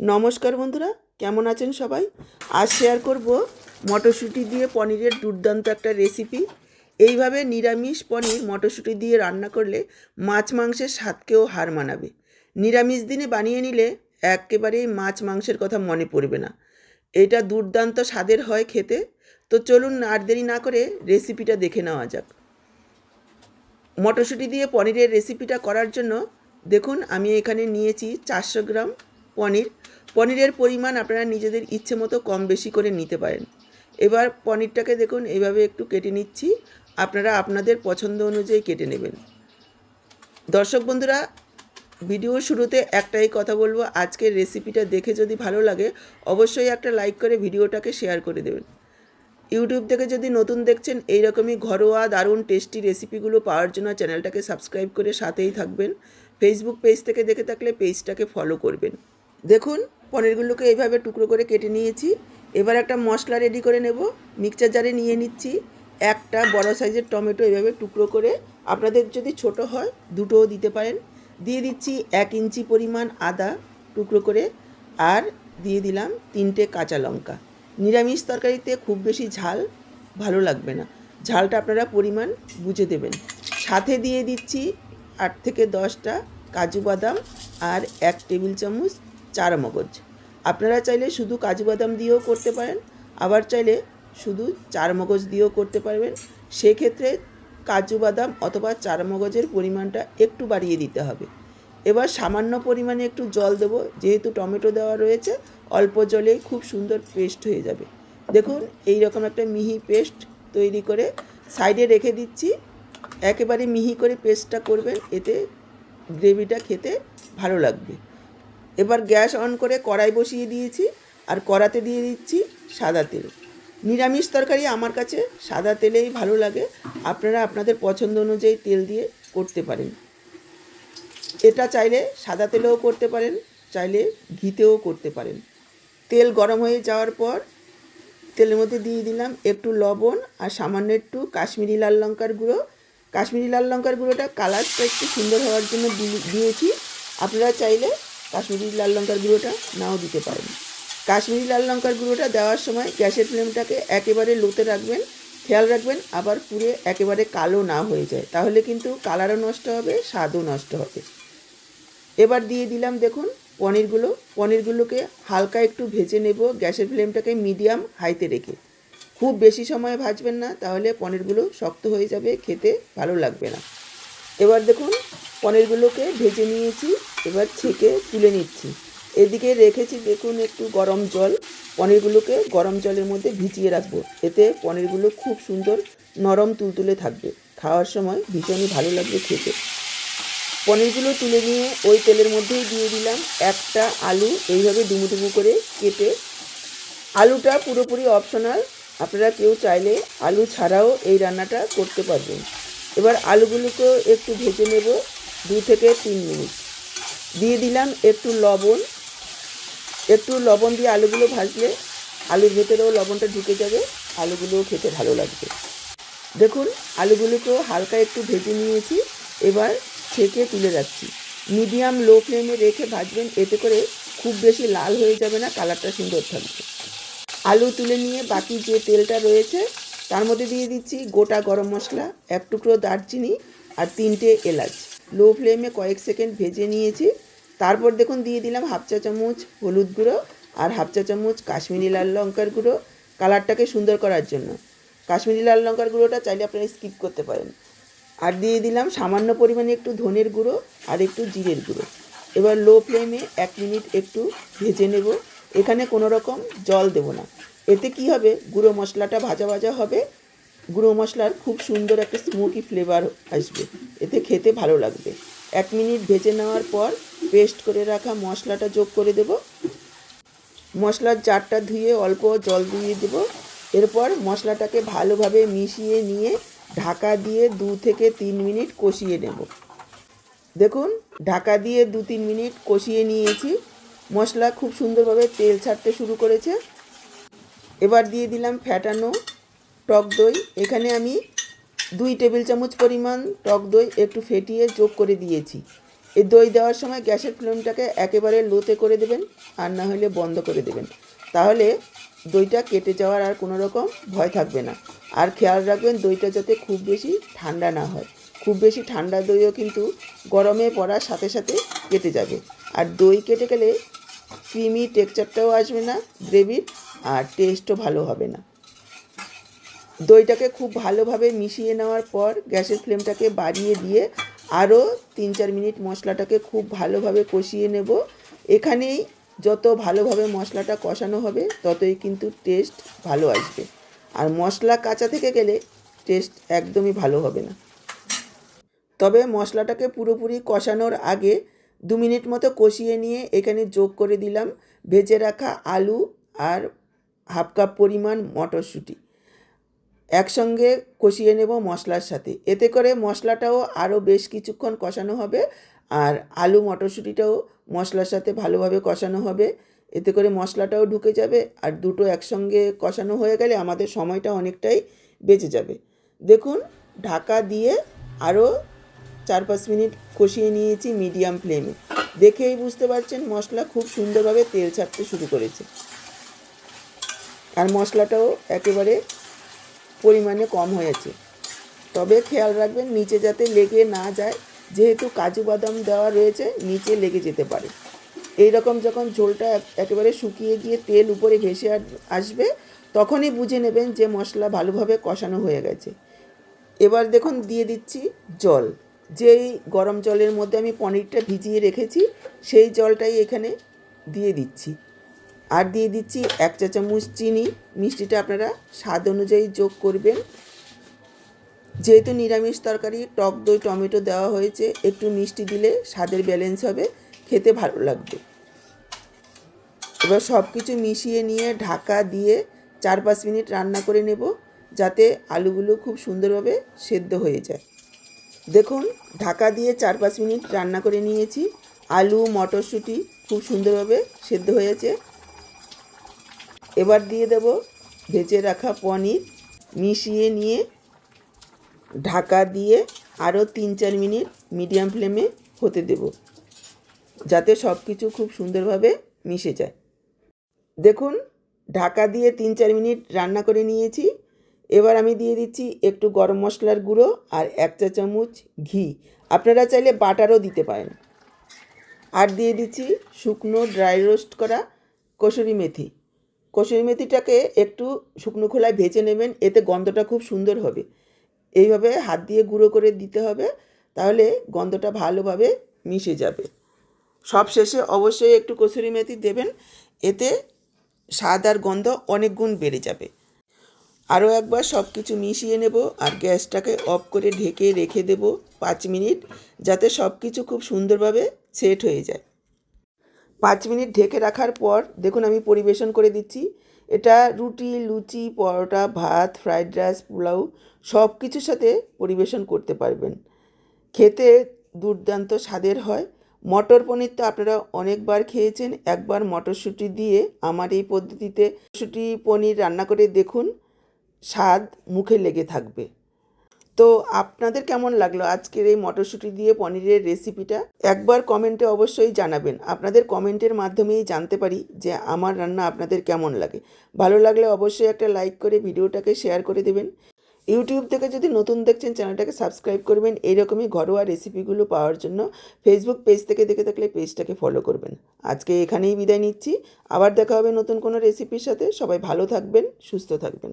নমস্কার বন্ধুরা, কেমন আছেন সবাই? আজ শেয়ার করব মটরশুঁটি দিয়ে পনিরের দুর্দান্ত একটা রেসিপি এইভাবে নিরামিষ পনির মটরশুঁটি দিয়ে রান্না করলে মাছ মাংসের স্বাদকেও হার মানাবে। নিরামিষ দিনে বানিয়ে নিলে একেবারেই মাছ মাংসের কথা মনে পড়বে না। এটা দুর্দান্ত স্বাদের হয় খেতে। তো চলুন আর দেরি না করে রেসিপিটা দেখে নেওয়া যাক। মটরশুঁটি দিয়ে পনিরের রেসিপিটা করার জন্য দেখুন, আমি এখানে নিয়েছি চারশো গ্রাম পনির। পনিরের পরিমাণ আপনারা নিজেদের ইচ্ছে মতো কম বেশি করে নিতে পারেন। এবার পনিরটাকে দেখুন এইভাবে একটু কেটে নিচ্ছি। আপনারা আপনাদের পছন্দ অনুযায়ী কেটে নেবেন। দর্শক বন্ধুরা ভিডিও শুরুতে একটাই কথা বলব, আজকের রেসিপিটা দেখে যদি ভালো লাগে, অবশ্যই একটা লাইক করে ভিডিওটাকে শেয়ার করে দেবেন। ইউটিউব থেকে যদি নতুন দেখছেন, এইরকমই ঘরোয়া, দারুণ, টেস্টি রেসিপিগুলো পাওয়ার জন্য চ্যানেলটাকে সাবস্ক্রাইব করে সাথেই থাকবেন। ফেসবুক পেজ থেকে দেখে থাকলে পেজটাকে ফলো করবেন। দেখুন, পনিরগুলোকে এইভাবে টুকরো করে কেটে নিয়েছি। এবার একটা মশলা রেডি করে নেব। মিক্সচার জারে নিয়ে নিচ্ছি। একটা বড় সাইজের টমেটো এভাবে টুকরো করে। আপনাদের যদি ছোট হয়, দুটোও দিতে পারেন। দিয়ে দিচ্ছি এক ইঞ্চি পরিমাণ আদা টুকরো করে আর দিয়ে দিলাম তিনটে কাঁচা লঙ্কা। নিরামিষ তরকারিতে খুব বেশি ঝাল ভালো লাগবে না। ঝালটা আপনারা পরিমাণ বুঝে দেবেন। সাথে দিয়ে দিচ্ছি আট থেকে দশটা কাজু বাদাম আর এক টেবিল চামচ চার মগজ। আপনারা চাইলে শুধু কাজু বাদাম দিয়েও করতে পারেন, আবার চাইলে শুধু চার মগজ দিয়েও করতে পারবেন। সেক্ষেত্রে কাজু বাদাম অথবা চার মগজের পরিমাণটা একটু বাড়িয়ে দিতে হবে। এবার সামান্য পরিমাণে একটু জল দেবো, যেহেতু টমেটো দেওয়া রয়েছে, অল্প জলেই খুব সুন্দর পেস্ট হয়ে যাবে। দেখুন এই রকম একটা মিহি পেস্ট তৈরি করে সাইডে রেখে দিচ্ছি। একেবারে মিহি করে পেস্টটা করবেন, এতে গ্রেভিটা খেতে ভালো লাগবে। এবার গ্যাস অন করে কড়াই বসিয়ে দিয়েছি আর কড়াতে দিয়ে দিচ্ছি সাদা তেল। নিরামিষ তরকারি আমার কাছে সাদা তেলেই ভালো লাগে। আপনারা আপনাদের পছন্দ অনুযায়ী তেল দিয়ে করতে পারেন। এটা চাইলে সাদা তেলেও করতে পারেন, চাইলে ঘিতেও করতে পারেন। তেল গরম হয়ে যাওয়ার পর তেলের মধ্যে দিয়ে দিলাম একটু লবণ আর সামান্য একটু কাশ্মীরি লাল লঙ্কার গুঁড়ো। কাশ্মীরি লাল লঙ্কার গুঁড়োটা কালারটা একটু সুন্দর হওয়ার জন্য দিয়েছি। আপনারা চাইলে কাশ্মীরি লাল লঙ্কার গুঁড়োটা নাও দিতে পারেন। কাশ্মীরি লাল লঙ্কার গুঁড়োটা দেওয়ার সময় গ্যাসের ফ্লেমটাকে একেবারে লোতে রাখবেন, খেয়াল রাখবেন আবার পুড়ে একেবারে কালো না হয়ে যায়, তাহলে কিন্তু কালারও নষ্ট হবে, স্বাদও নষ্ট হবে। এবার দিয়ে দিলাম দেখুন পনিরগুলো। পনিরগুলোকে হালকা একটু ভেজে নেব, গ্যাসের ফ্লেমটাকে মিডিয়াম হাইতে রেখে। খুব বেশি সময় ভাজবেন না, তাহলে পনিরগুলো শক্ত হয়ে যাবে, খেতে ভালো লাগবে না। এবার দেখুন, পনিরগুলোকে ভেজে নিয়েছি, এবার ছেঁকে তুলে নিচ্ছি। এদিকে রেখেছি দেখুন একটু গরম জল, পনিরগুলোকে গরম জলের মধ্যে ভিজিয়ে রাখব। এতে পনিরগুলো খুব সুন্দর নরম তুলতুলে থাকবে। খাওয়ার সময় ভীষণই ভালো লাগবে খেতে। পনিরগুলো তুলে নিয়ে ওই তেলের মধ্যেই দিয়ে দিলাম একটা আলু। এইভাবে ডুমু ডুমু করে কেটে আলুটা পুরোপুরি অপশনাল আপনারা কেউ চাইলে আলু ছাড়াও এই রান্নাটা করতে পারবেন। এবার আলুগুলোকেও একটু ভেজে নেব, দু থেকে তিন মিনিট। দিয়ে দিলাম একটু লবণ। একটু লবণ দিয়ে আলুগুলো ভাজলে আলুর ভেতরেও লবণটা ঢুকে যাবে, আলুগুলোও খেতে ভালো লাগবে। দেখুন, আলুগুলোকেও হালকা একটু ভেজে নিয়েছি, এবার ছেঁকে তুলে রাখছি। মিডিয়াম লো ফ্লেমে রেখে ভাজবেন, এতে করে খুব বেশি লাল হয়ে যাবে না, কালারটা সুন্দর থাকবে। আলু তুলে নিয়ে বাকি যে তেলটা রয়েছে তার মধ্যে দিয়ে দিচ্ছি গোটা গরম মশলা, এক টুকরো দারচিনি আর তিনটে এলাচ। লো ফ্লেমে কয়েক সেকেন্ড ভেজে নিয়েছি। তারপর দেখুন, দিয়ে দিলাম হাফ চা চামচ হলুদ গুঁড়ো আর হাফ চা চামচ কাশ্মীরি লাল লঙ্কার গুঁড়ো কালারটাকে সুন্দর করার জন্য। কাশ্মীরি লাল লঙ্কার গুঁড়োটা চাইলে আপনারা স্কিপ করতে পারেন। আর দিয়ে দিলাম সামান্য পরিমাণে একটু ধনের গুঁড়ো আর একটু জিরের গুঁড়ো। এবার লো ফ্লেমে এক মিনিট একটু ভেজে নেব। এখানে কোনো রকম জল দেব না। এতে কি হবে? গুঁড়ো মশলাটা ভাজা ভাজা হবে। গুঁড়ো মশলার খুব সুন্দর একটা স্মোকি ফ্লেভার আসবে। এতে খেতে ভালো লাগবে। এক মিনিট ভেজে নেওয়ার পর পেস্ট করে রাখা মশলাটা যোগ করে দেব। মশলার জারটা ধুয়ে অল্প জল দিয়ে দেব। এরপর মশলাটাকে ভালোভাবে মিশিয়ে নিয়ে ঢাকা দিয়ে দু থেকে তিন মিনিট কষিয়ে নেব। দেখুন, ঢাকা দিয়ে দু তিন মিনিট কষিয়ে নিয়েছি। মশলা খুব সুন্দরভাবে তেল ছাড়তে শুরু করেছে। এবার দিয়ে দিলাম ফ্যাটানো টক দই। এখানে আমি দুই টেবিল চামচ পরিমাণ টক দই একটু ফেটিয়ে যোগ করে দিয়েছি। এই দই দেওয়ার সময় গ্যাসের ফ্লেমটাকে একেবারে লোতে করে দেবেন আর না হলে বন্ধ করে দেবেন। তাহলে দইটা কেটে যাওয়ার আর কোনো রকম ভয় থাকবে না। আর খেয়াল রাখবেন দইটা যাতে খুব বেশি ঠান্ডা না হয়। খুব বেশি ঠান্ডা দইও কিন্তু গরমে পড়ার সাথে সাথে কেটে যাবে। আর দই কেটে গেলে ক্রিমি টেক্সচারটাও আসবে না, গ্রেভির আর টেস্টও ভালো হবে না। দইটাকে খুব ভালোভাবে মিশিয়ে নেওয়ার পর গ্যাসের ফ্লেমটাকে বাড়িয়ে দিয়ে আরও তিন চার মিনিট মশলাটাকে খুব ভালোভাবে কষিয়ে নেব। এখানেই যত ভালোভাবে মশলাটা কষানো হবে, ততই কিন্তু টেস্ট ভালো আসবে। আর মশলা কাঁচা থেকে গেলে টেস্ট একদমই ভালো হবে না। তবে মশলাটাকে পুরোপুরি কষানোর আগে দু মিনিট মতো কষিয়ে নিয়ে এখানে যোগ করে দিলাম ভেজে রাখা আলু আর হাফ কাপ পরিমাণ মটরশুঁটি। একসঙ্গে কষিয়ে নেব মশলার সাথে। এতে করে মশলাটাও আরও বেশ কিছুক্ষণ কষানো হবে আর আলু মটরশুঁটিটাও মশলার সাথে ভালোভাবে কষানো হবে। এতে করে মশলাটাও ঢুকে যাবে আর দুটো একসঙ্গে কষানো হয়ে গেলে আমাদের সময়টা অনেকটাই বেঁচে যাবে। দেখুন, ঢাকা দিয়ে আরও চার পাঁচ মিনিট কষিয়ে নিয়েছি মিডিয়াম ফ্লেমে। দেখেই বুঝতে পারছেন মশলা খুব সুন্দরভাবে তেল ছাড়তে শুরু করেছে। আর মশলাটাও একেবারে পরিমাণে কম হয়েছে তবে খেয়াল রাখবেন, নিচে যাতে লেগে না যায়, যেহেতু কাজু বাদাম দেওয়া রয়েছে, নিচে লেগে যেতে পারে। এই রকম যখন ঝোলটা একেবারে শুকিয়ে গিয়ে তেল উপরে ভেসে আসবে, তখনই বুঝে নেবেন যে মশলা ভালোভাবে কষানো হয়ে গেছে। এবার দেখুন, দিয়ে দিচ্ছি জল। যেই গরম জলের মধ্যে আমি পনিরটা ভিজিয়ে রেখেছি, সেই জলটাই এখানে দিয়ে দিচ্ছি। আর দিয়ে দিচ্ছি এক চা চামচ চিনি। মিষ্টিটা আপনারা স্বাদ অনুযায়ী যোগ করবেন। যেহেতু নিরামিষ তরকারি, টক দই, টমেটো দেওয়া হয়েছে, একটু মিষ্টি দিলে স্বাদের ব্যালেন্স হবে, খেতে ভালো লাগবে। এবার সব কিছু মিশিয়ে নিয়ে ঢাকা দিয়ে চার পাঁচ মিনিট রান্না করে নেব, যাতে আলুগুলো খুব সুন্দরভাবে সেদ্ধ হয়ে যায়। দেখুন, ঢাকা দিয়ে চার পাঁচ মিনিট রান্না করে নিয়েছি। আলু, মটরশুঁটি খুব সুন্দরভাবে সেদ্ধ হয়েছে। এবার দিয়ে দেব ভেজে রাখা পনির মিশিয়ে নিয়ে ঢাকা দিয়ে আরও তিন চার মিনিট মিডিয়াম ফ্লেমে হতে দেব যাতে সব কিছু খুব সুন্দরভাবে মিশে যায়। দেখুন, ঢাকা দিয়ে তিন চার মিনিট রান্না করে নিয়েছি। এবার আমি দিয়ে দিচ্ছি একটু গরম মশলার গুঁড়ো আর এক চা চামচ ঘি। আপনারা চাইলে বাটারও দিতে পারেন। আর দিয়ে দিচ্ছি শুকনো ড্রাই রোস্ট করা কসুরি মেথি। কসুরি মেথিটাকে একটু শুকনো খোলায় ভেজে নেবেন, এতে গন্ধটা খুব সুন্দর হবে। এইভাবে হাত দিয়ে গুঁড়ো করে দিতে হবে, তাহলে গন্ধটা ভালোভাবে মিশে যাবে। সব শেষে অবশ্যই একটু কসুরি মেথি দেবেন, এতে স্বাদ আর গন্ধ অনেক গুণ বেড়ে যাবে। আরও একবার সব কিছু মিশিয়ে নেব আর গ্যাসটাকে অফ করে ঢেকে রেখে দেব পাঁচ মিনিট, যাতে সব কিছু খুব সুন্দরভাবে সেট হয়ে যায়। পাঁচ মিনিট ঢেকে রাখার পর দেখুন আমি পরিবেশন করে দিচ্ছি। এটা রুটি, লুচি, পরোটা, ভাত, ফ্রাইড রাইস, পোলাও সব কিছুর সাথে পরিবেশন করতে পারবেন। খেতে দুর্দান্ত স্বাদের হয়। মটর পনির তো আপনারা অনেকবার খেয়েছেন, একবার মটরশুঁটি দিয়ে আমার এই পদ্ধতিতে মটরশুঁটি পনির রান্না করে দেখুন, স্বাদ মুখে লেগে থাকবে। তো আপনাদের কেমন লাগল আজকের এই মটরশুঁটি দিয়ে পনিরের রেসিপিটা একবার কমেন্টে অবশ্যই জানাবেন। আপনাদের কমেন্টের মাধ্যমেই জানতে পারি যে আমার রান্না আপনাদের কেমন লাগে। ভালো লাগলে অবশ্যই একটা লাইক করে ভিডিওটাকে শেয়ার করে দেবেন। ইউটিউব থেকে যদি নতুন দেখছেন, চ্যানেলটাকে সাবস্ক্রাইব করবেন। এইরকমই ঘরোয়া রেসিপিগুলো পাওয়ার জন্য ফেসবুক পেজ থেকে দেখে থাকলে পেজটাকে ফলো করবেন। আজকে এখানেই বিদায় নিচ্ছি। আবার দেখা হবে নতুন কোনো রেসিপির সাথে। সবাই ভালো থাকবেন, সুস্থ থাকবেন।